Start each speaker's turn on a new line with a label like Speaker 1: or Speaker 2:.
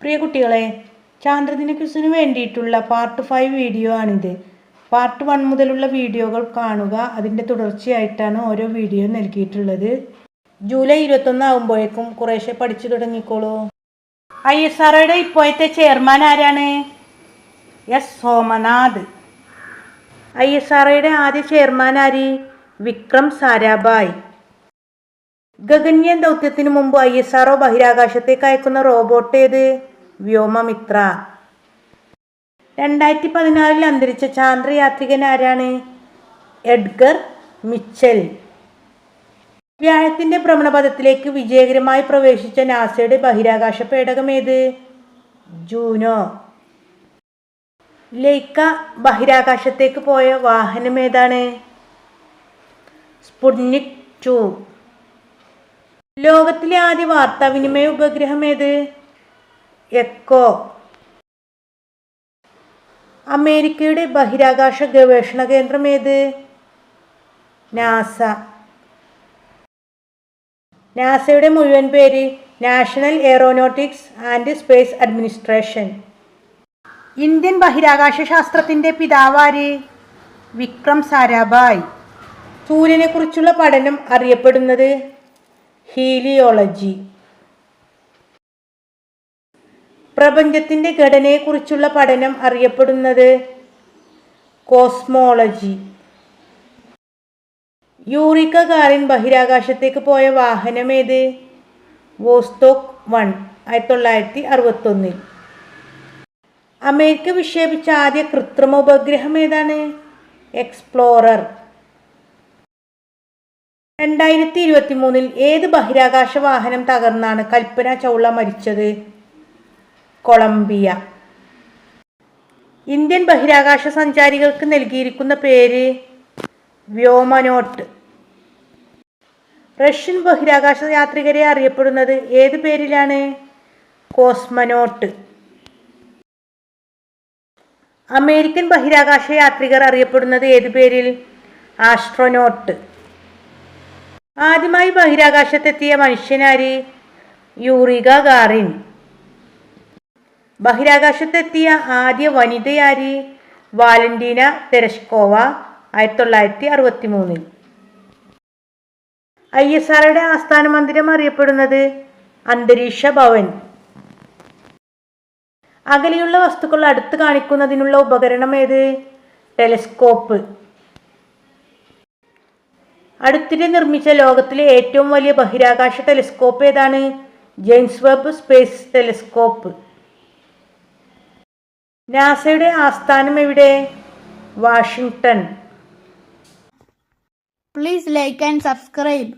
Speaker 1: പ്രിയ കുട്ടികളെ ചാന്ദ്രദിന ക്വിസിന് വേണ്ടിയിട്ടുള്ള പാർട്ട് ഫൈവ് വീഡിയോ ആണിത്. പാർട്ട് വൺ മുതലുള്ള വീഡിയോകൾ കാണുക. അതിന്റെ തുടർച്ചയായിട്ടാണ് ഓരോ വീഡിയോ നൽകിയിട്ടുള്ളത്. ജൂലൈ ഇരുപത്തൊന്ന് ആകുമ്പോഴേക്കും കുറേശ്ശെ പഠിച്ചു തുടങ്ങിക്കോളൂ. ഐ എസ് ആർഒയുടെ ഇപ്പോഴത്തെ ചെയർമാൻ ആരാണ്? എസ് സോമനാഥ്. ഐ എസ് ആർഒയുടെ ആദ്യ ചെയർമാൻ ആര്? വിക്രം സാരാഭായ്. ഗഗൻയാൻ ദൗത്യത്തിന് മുമ്പ് ഐ എസ് ആർഒ ബഹിരാകാശത്തേക്ക് അയക്കുന്ന റോബോട്ട് ഏത്? വ്യോമമിത്ര. രണ്ടായിരത്തി പതിനാറിൽ അന്തരിച്ച ചാന്ദ്രയാത്രികൻ ആരാണ്? Edgar Mitchell. വ്യാഴത്തിന്റെ ഭ്രമണപഥത്തിലേക്ക് വിജയകരമായി പ്രവേശിച്ച നാസയുടെ ബഹിരാകാശ പേടകം ഏത്? ജൂനോ. ലൈക്ക ബഹിരാകാശത്തേക്ക് പോയ വാഹനം ഏതാണ്? Sputnik two. ലോകത്തിലെ ആദ്യ വാർത്താവിനിമയ ഉപഗ്രഹം ഏത്? എക്കോ. അമേരിക്കയുടെ ബഹിരാകാശ ഗവേഷണ കേന്ദ്രം ഏത്? നാസ. നാസയുടെ മുഴുവൻ പേര് National Aeronautics and Space Administration. Indian ബഹിരാകാശ ശാസ്ത്രത്തിന്റെ പിതാവാര് വിക്രം സാരാഭായ്. സൂര്യനെക്കുറിച്ചുള്ള പഠനം അറിയപ്പെടുന്നത് ഹീലിയോളജി. പ്രപഞ്ചത്തിന്റെ ഘടനയെക്കുറിച്ചുള്ള പഠനം അറിയപ്പെടുന്നത് കോസ്മോളജി. യൂറിക്ക കാറിൻ ബഹിരാകാശത്തേക്ക് പോയ വാഹനം ഏത്? വോസ്റ്റോക്ക് വൺ ആയിരത്തി തൊള്ളായിരത്തി അറുപത്തൊന്നിൽ അമേരിക്ക വിക്ഷേപിച്ച ആദ്യ കൃത്രിമ ഉപഗ്രഹം ഏതാണ്? എക്സ്പ്ലോറർ. രണ്ടായിരത്തി ഇരുപത്തി മൂന്നിൽ ഏത് ബഹിരാകാശ വാഹനം തകർന്നാണ് കൽപ്പന ചൗള മരിച്ചത്? കൊളംബിയ. ഇന്ത്യൻ ബഹിരാകാശ സഞ്ചാരികൾക്ക് നൽകിയിരിക്കുന്ന പേര് വ്യോമനോട്ട്. റഷ്യൻ ബഹിരാകാശ യാത്രികരെ അറിയപ്പെടുന്നത് ഏത് പേരിലാണ്? കോസ്മനോട്ട്. അമേരിക്കൻ ബഹിരാകാശ യാത്രികർ അറിയപ്പെടുന്നത് ഏത് പേരിൽ? ആസ്ട്രോനോട്ട്. ആദ്യമായി ബഹിരാകാശത്തെത്തിയ മനുഷ്യനാര്? യൂറിക ഗാറിൻ. ബഹിരാകാശത്തെത്തിയ ആദ്യ വനിതയാരി വാലന്റീന തെരഷ്കോവ ആയിരത്തി തൊള്ളായിരത്തി അറുപത്തി മൂന്നിൽ ഐ എസ് ആർഒയുടെ ആസ്ഥാന മന്ദിരം അറിയപ്പെടുന്നത് അന്തരീക്ഷ ഭവൻ. അകലെയുള്ള വസ്തുക്കൾ അടുത്ത് കാണിക്കുന്നതിനുള്ള ഉപകരണം ഏത്? ടെലിസ്കോപ്പ്. അടുത്തിടെ നിർമ്മിച്ച ലോകത്തിലെ ഏറ്റവും വലിയ ബഹിരാകാശ ടെലിസ്കോപ്പ് ഏതാണ്? James Webb space telescope. നാസയുടെ ആസ്ഥാനം എവിടെ Washington
Speaker 2: Please like and subscribe.